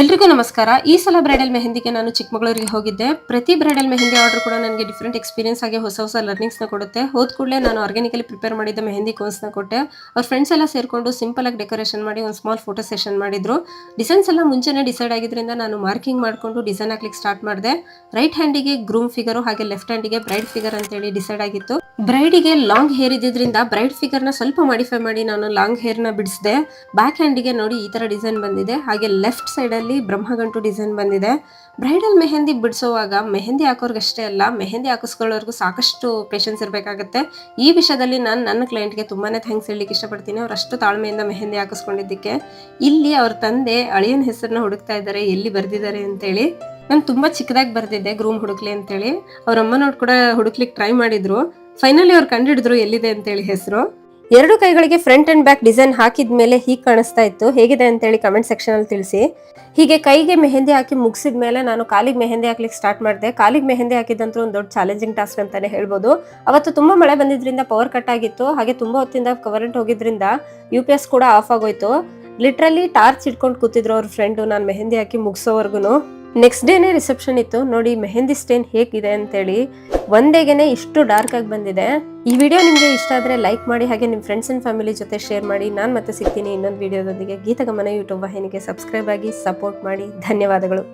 ಎಲ್ರಿಗೂ ನಮಸ್ಕಾರ. ಈ ಸಲ ಬ್ರೈಡಲ್ ಮೆಹಂದಿಗೆ ನಾನು ಚಿಕ್ಕಮಗಳೂರಿಗೆ ಹೋಗಿದ್ದೆ. ಪ್ರತಿ ಬ್ರೈಡಲ್ ಮೆಹಂದಿ ಆರ್ಡರ್ ಕೂಡ ನನಗೆ ಡಿಫ್ರೆಂಟ್ ಎಕ್ಸ್ಪೀರಿಯನ್ಸ್ ಆಗಿ ಹೊಸ ಹೊಸ ಲರ್ನಿಂಗ್ಸ್ನ ಕೊಡುತ್ತೆ. ಹೋದ ಕೂಡಲೇ ನಾನು ಆರ್ಗ್ಯಾನಿಕಲಿ ಪ್ರಿಪೇರ್ ಮಾಡಿದ್ದ ಮೆಹಂದಿ ಕೋನ್ಸ್ನ ಕೊಟ್ಟೆ. ಅವ್ರ ಫ್ರೆಂಡ್ಸ್ ಎಲ್ಲ ಸೇರ್ಕೊಂಡು ಸಿಂಪಲ್ ಆಗಿ ಡೆಕೋರೇಷನ್ ಮಾಡಿ ಒಂದು ಸ್ಮಾಲ್ ಫೋಟೋ ಸೆಷನ್ ಮಾಡಿದ್ರು. ಡಿಸೈನ್ಸ್ ಎಲ್ಲ ಮುಂಚೆನೇ ಡಿಸೈಡ್ ಆಗಿದ್ರಿಂದ ನಾನು ಮಾರ್ಕಿಂಗ್ ಮಾಡಿಕೊಂಡು ಡಿಸೈನ್ ಹಾಕ್ಲಿಕ್ಕೆ ಸ್ಟಾರ್ಟ್ ಮಾಡಿದೆ. ರೈಟ್ ಹ್ಯಾಂಡಿಗೆ ಗ್ರೂಮ್ ಫಿಗರು ಹಾಗೆ ಲೆಫ್ಟ್ ಹ್ಯಾಂಡಿಗೆ ಬ್ರೈಡ್ ಫಿಗರ್ ಅಂತೇಳಿ ಡಿಸೈಡ್ ಆಗಿತ್ತು. ಬ್ರೈಡಿಗೆ ಲಾಂಗ್ ಹೇರ್ ಇದ್ದಿದ್ರಿಂದ ಬ್ರೈಡ್ ಫಿಗರ್ನ ಸ್ವಲ್ಪ ಮಾಡಿಫೈ ಮಾಡಿ ನಾನು ಲಾಂಗ್ ಹೇರ್ನ ಬಿಡಿಸಿದೆ. ಬ್ಯಾಕ್ ಹ್ಯಾಂಡಿಗೆ ನೋಡಿ ಈ ಥರ ಡಿಸೈನ್ ಬಂದಿದೆ. ಹಾಗೆ ಲೆಫ್ಟ್ ಸೈಡಲ್ಲಿ ಬ್ರಹ್ಮಗಂಟು ಡಿಸೈನ್ ಬಂದಿದೆ. ಬ್ರೈಡಲ್ ಮೆಹಂದಿ ಬಿಡಿಸೋವಾಗ ಮೆಹಂದಿ ಹಾಕೋರ್ಗಷ್ಟೇ ಅಲ್ಲ, ಮೆಹಂದಿ ಹಾಕಿಸ್ಕೊಳ್ಳೋರ್ಗೂ ಸಾಕಷ್ಟು ಪೇಷನ್ಸ್ ಇರಬೇಕಾಗುತ್ತೆ. ಈ ವಿಷಯದಲ್ಲಿ ನಾನು ನನ್ನ ಕ್ಲೈಂಟ್ಗೆ ತುಂಬಾ ಥ್ಯಾಂಕ್ಸ್ ಹೇಳಲಿಕ್ಕೆ ಇಷ್ಟಪಡ್ತೀನಿ. ಅವ್ರು ಅಷ್ಟು ತಾಳ್ಮೆಯಿಂದ ಮೆಹಂದಿ ಹಾಕಿಸ್ಕೊಂಡಿದ್ದಕ್ಕೆ. ಇಲ್ಲಿ ಅವ್ರ ತಂದೆ ಅಳಿಯನ ಹೆಸರನ್ನ ಹುಡುಕ್ತಾ ಇದ್ದಾರೆ, ಎಲ್ಲಿ ಬರೆದಿದ್ದಾರೆ ಅಂತೇಳಿ. ನಾನು ತುಂಬ ಚಿಕ್ಕದಾಗಿ ಬರೆದಿದ್ದೆ ಗ್ರೂಮ್ ಹುಡುಕ್ಲಿ ಅಂತೇಳಿ. ಅವ್ರ ಅಮ್ಮನವ್ರು ಕೂಡ ಹುಡುಕ್ಲಿಕ್ಕೆ ಟ್ರೈ ಮಾಡಿದ್ರು. ಫೈನಲಿ ಅವ್ರು ಕಂಡಿಡಿದ್ರು ಎಲ್ಲಿದೆ ಅಂತೇಳಿ ಹೆಸರು. ಎರಡು ಕೈಗಳಿಗೆ ಫ್ರಂಟ್ ಅಂಡ್ ಬ್ಯಾಕ್ ಡಿಸೈನ್ ಹಾಕಿದ ಮೇಲೆ ಹೀಗೆ ಕಾಣಿಸ್ತಾ ಇತ್ತು. ಹೇಗಿದೆ ಅಂತೇಳಿ ಕಮೆಂಟ್ ಸೆಕ್ಷನ್ ಅಲ್ಲಿ ತಿಳಿಸಿ. ಹೀಗೆ ಕೈಗೆ ಮೆಹಂದಿ ಹಾಕಿ ಮುಗಿಸಿದ ಮೇಲೆ ನಾನು ಕಾಲಿಗೆ ಮೆಹಂದಿ ಹಾಕ್ಲಿಕ್ಕೆ ಸ್ಟಾರ್ಟ್ ಮಾಡಿದೆ. ಕಾಲಿಗೆ ಮೆಹಂದಿ ಹಾಕಿದಂತೂ ಒಂದು ದೊಡ್ಡ ಚಾಲೆಂಜಿಂಗ್ ಟಾಸ್ಕ್ ಅಂತಾನೆ ಹೇಳ್ಬೋದು. ಅವತ್ತು ತುಂಬಾ ಮಳೆ ಬಂದಿದ್ರಿಂದ ಪವರ್ ಕಟ್ ಆಗಿತ್ತು. ಹಾಗೆ ತುಂಬಾ ಹೊತ್ತಿಂದ ಕರೆಂಟ್ ಹೋಗಿದ್ರಿಂದ ಯು ಪಿ ಎಸ್ ಕೂಡ ಆಫ್ ಆಗೋಯ್ತು. ಲಿಟ್ರಲಿ ಟಾರ್ಚ್ ಇಟ್ಕೊಂಡು ಕೂತಿದ್ರು ಅವ್ರ ಫ್ರೆಂಡು ನಾನು ಮೆಹಂದಿ ಹಾಕಿ ಮುಗಿಸೋವರೆಗೂ ನೆಕ್ಸ್ಟ್ ಡೇನೇ ರಿಸೆಪ್ಷನ್ ಇತ್ತು. ನೋಡಿ, ಮೆಹಂದಿ ಸ್ಟೇನ್ ಹೇಗಿದೆ ಅಂತೇಳಿ. ಒಂದೇಗೆನೆ ಇಷ್ಟು ಡಾರ್ಕ್ ಆಗಿ ಬಂದಿದೆ. ಈ ವಿಡಿಯೋ ನಿಮಗೆ ಇಷ್ಟ ಆದರೆ ಲೈಕ್ ಮಾಡಿ, ಹಾಗೆ ನಿಮ್ಮ ಫ್ರೆಂಡ್ಸ್ ಅಂಡ್ ಫ್ಯಾಮಿಲಿ ಜೊತೆ ಶೇರ್ ಮಾಡಿ. ನಾನು ಮತ್ತೆ ಸಿಗ್ತೀನಿ ಇನ್ನೊಂದು ವಿಡಿಯೋದೊಂದಿಗೆ ಗೀತಗಮನ ಯೂಟ್ಯೂಬ್ ವಾಹಿನಿಗೆ ಸಬ್ಸ್ಕ್ರೈಬ್ ಆಗಿ ಸಪೋರ್ಟ್ ಮಾಡಿ. ಧನ್ಯವಾದಗಳು.